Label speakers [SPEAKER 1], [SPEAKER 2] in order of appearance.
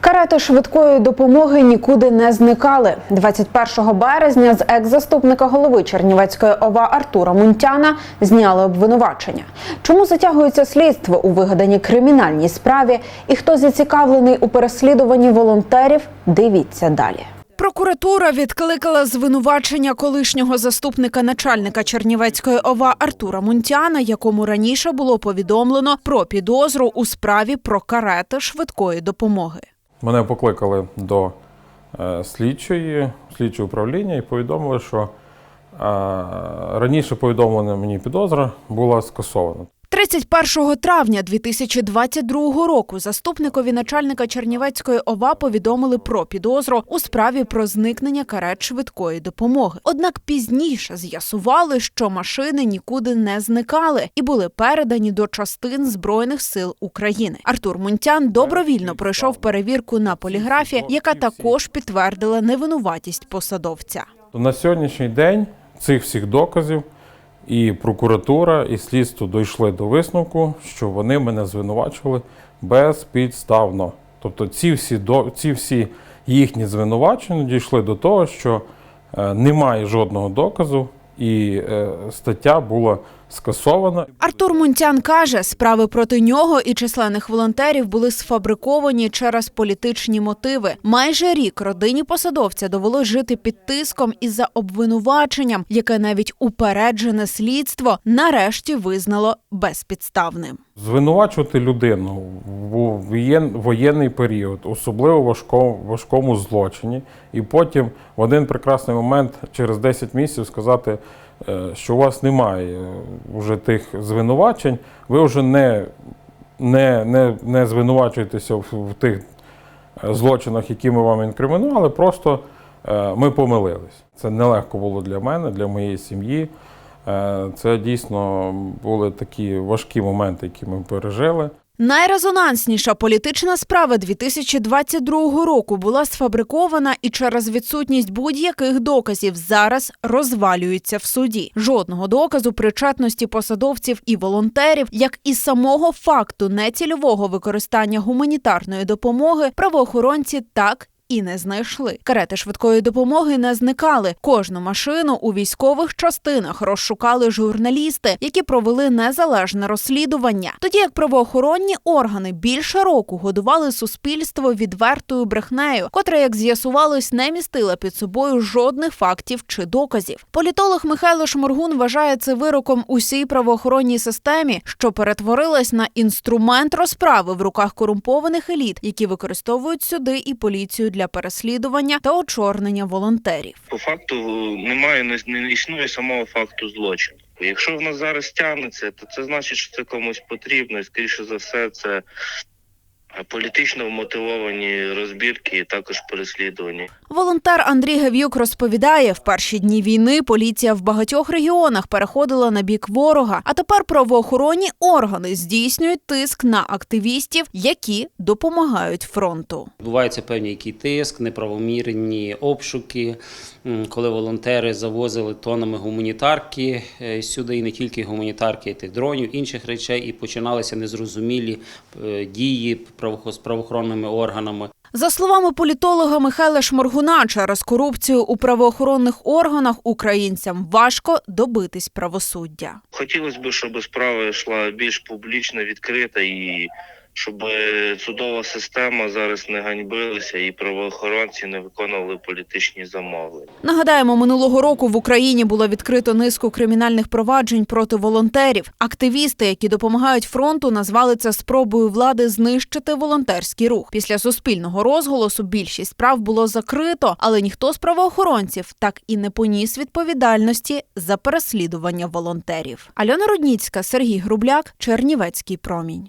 [SPEAKER 1] Карети швидкої допомоги нікуди не зникали. 21 березня з екс-заступника голови Чернівецької ОВА Артура Мунтяна зняли обвинувачення. Чому затягується слідство у вигаданій кримінальній справі і хто зацікавлений у переслідуванні волонтерів? Дивіться далі. Прокуратура відкликала звинувачення колишнього заступника начальника Чернівецької ОВА Артура Мунтяна, якому раніше було повідомлено про підозру у справі про карети швидкої допомоги.
[SPEAKER 2] Мене покликали до е, слідчої, слідчого управління і повідомили, що е, раніше повідомлена мені підозра була скасована.
[SPEAKER 1] 31 травня 2022 року заступникові начальника Чернівецької ОВА повідомили про підозру у справі про зникнення карет швидкої допомоги. Однак пізніше з'ясували, що машини нікуди не зникали і були передані до частин збройних сил України. Артур Мунтян добровільно пройшов перевірку на поліграфі, яка також підтвердила невинуватість посадовця.
[SPEAKER 2] На сьогоднішній день цих всіх доказів і прокуратура, і слідство дійшли до висновку, що вони мене звинувачували безпідставно. Тобто ці всі, ці всі їхні звинувачення дійшли до того, що е, немає жодного доказу, і е, стаття була скасована.
[SPEAKER 1] Артур Мунтян каже, справи проти нього і численних волонтерів були сфабриковані через політичні мотиви. Майже рік родині посадовця довелось жити під тиском із-за обвинуваченням, яке навіть упереджене слідство нарешті визнало безпідставним.
[SPEAKER 2] Звинувачувати людину в воєнний період, особливо важкому, важкому злочині, і потім в один прекрасний момент, через 10 місяців, сказати, е, що у вас немає е, вже тих звинувачень, ви вже не, не, не, не звинувачуєтеся в, в тих е, злочинах, які ми вам інкримінували, просто ми помилились. Це нелегко було для мене, для моєї сім'ї. Е, Це дійсно були такі важкі моменти, які ми пережили.
[SPEAKER 1] Найрезонансніша політична справа 2022 року була сфабрикована і через відсутність будь-яких доказів зараз розвалюється в суді. Жодного доказу причетності посадовців і волонтерів, як і самого факту нецільового використання гуманітарної допомоги, правоохоронці так. І не знайшли. Карети швидкої допомоги не зникали. Кожну машину у військових частинах розшукали журналісти, які провели незалежне розслідування. Тоді як правоохоронні органи більше року годували суспільство відвертою брехнею, котра, як з'ясувалось, не містила під собою жодних фактів чи доказів. Політолог Михайло Шморгун вважає це вироком усій правоохоронній системі, що перетворилась на інструмент розправи в руках корумпованих еліт, які використовують сюди і поліцію для переслідування та очорнення волонтерів.
[SPEAKER 3] по факту немає не, не існує самого факту злочину. Якщо в нас зараз тягнеться, то це значить, що це комусь потрібно, і скоріше за все, це політично вмотивовані розбірки і також переслідування.
[SPEAKER 1] Волонтер Андрій Гев'юк розповідає, в перші дні війни поліція в багатьох регіонах переходила на бік ворога, а тепер правоохоронні органи здійснюють тиск на активістів, які допомагають фронту.
[SPEAKER 4] Відбувається певний який тиск, неправомірні обшуки, коли волонтери завозили тонами гуманітарки е, сюди, і не тільки гуманітарки, і тих дронів, інших речей, і починалися незрозумілі е, дії з правоохоронними органами.
[SPEAKER 1] За словами політолога Михайла Шморгуна, через корупцію у правоохоронних органах українцям важко добитись правосуддя.
[SPEAKER 3] Хотілося б, щоб справа йшла більш публічно, відкрита і щоб судова система зараз не ганьбилася і правоохоронці не виконували політичні замовлення.
[SPEAKER 1] Нагадаємо, минулого року в Україні було відкрито низку кримінальних проваджень проти волонтерів. Активісти, які допомагають фронту, назвали це спробою влади знищити волонтерський рух. Після суспільного розголосу більшість справ було закрито, але ніхто з правоохоронців так і не поніс відповідальності за переслідування волонтерів. Альона Рудніцька, Сергій Грубляк, Чернівецький промінь.